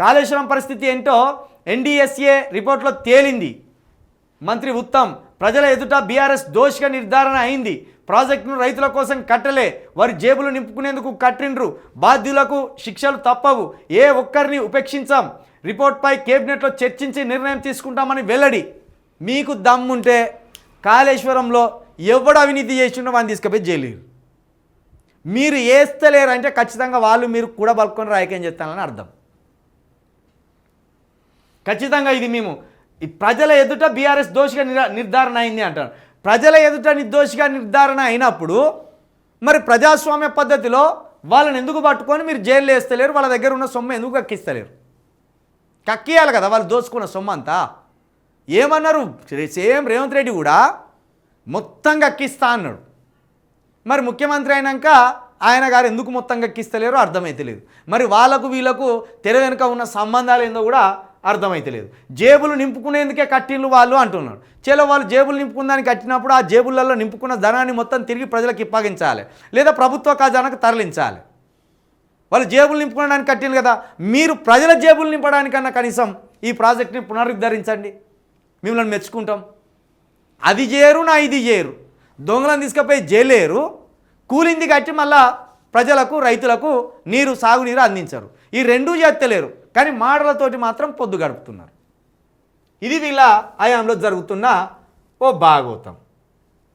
కాళేశ్వరం పరిస్థితి ఏంటో ఎన్డీఎస్ఏ రిపోర్ట్లో తేలింది. మంత్రి ఉత్తమ్ ప్రజల ఎదుట బీఆర్ఎస్ దోషిగా నిర్ధారణ అయింది. ప్రాజెక్టును రైతుల కోసం కట్టలే వారి జేబులు నింపుకునేందుకు కట్టిండ్రు. బాధ్యులకు శిక్షలు తప్పవు ఏ ఒక్కరిని ఉపేక్షించాం. రిపోర్ట్పై కేబినెట్లో చర్చించి నిర్ణయం తీసుకుంటామని వెల్లడి. మీకు దమ్ముంటే కాళేశ్వరంలో ఎవడు అవినీతి చేసిండో వాడిని తీసుకుపోయి జైలు మీరు వేస్తలేరు అంటే ఖచ్చితంగా వాళ్ళు మీరు కూడా బలుకొని రాయకేం చేస్తానని అర్థం. ఖచ్చితంగా ఇది మేము. ఈ ప్రజల ఎదుట బీఆర్ఎస్ దోషిగా నిర్ధారణ అయింది అంటారు. ప్రజల ఎదుట నిర్దోషిగా నిర్ధారణ అయినప్పుడు మరి ప్రజాస్వామ్య పద్ధతిలో వాళ్ళని ఎందుకు పట్టుకొని మీరు జైలు వేస్తలేరు? వాళ్ళ దగ్గర ఉన్న సొమ్ము ఎందుకు కక్కిస్తలేరు? కక్కియాలి కదా వాళ్ళు దోచుకున్న సొమ్ము అంతా. ఏమన్నారు? సేమ్ రేవంత్ రెడ్డి కూడా మొత్తం కక్కిస్తా అన్నాడు. మరి ముఖ్యమంత్రి అయినాక ఆయన గారు ఎందుకు మొత్తం కక్కిస్తలేరో అర్థమైతలేదు. మరి వాళ్ళకు వీళ్ళకు తెర వెనుక ఉన్న సంబంధాలు ఏందో కూడా అర్థమైతలేదు. జేబులు నింపుకునేందుకే కట్టిళ్ళు వాళ్ళు అంటున్నారు చేలో వాళ్ళు జేబులు నింపుకుందానికి కట్టినప్పుడు ఆ జేబులలో నింపుకున్న ధనాన్ని మొత్తం తిరిగి ప్రజలకు ఇప్పగించాలి. లేదా ప్రభుత్వ ఖజానాకు తరలించాలి. వాళ్ళు జేబులు నింపుకోవడానికి కట్టింది కదా. మీరు ప్రజల జేబులు నింపడానికన్నా కనీసం ఈ ప్రాజెక్ట్ని పునరుద్ధరించండి. మిమ్మల్ని మెచ్చుకుంటాం. అది చేయరు నా ఇది చేయరు దొంగలను తీసుకుపోయి జైలేరు. కూలింది కట్టి మళ్ళా ప్రజలకు రైతులకు నీరు సాగునీరు అందించరు. ఈ రెండూ చేస్తలేరు. కానీ మాటలతోటి మాత్రం పొద్దు గడుపుతున్నారు. ఇది వీళ్ళ హయాంలో జరుగుతున్న ఓ భాగవతం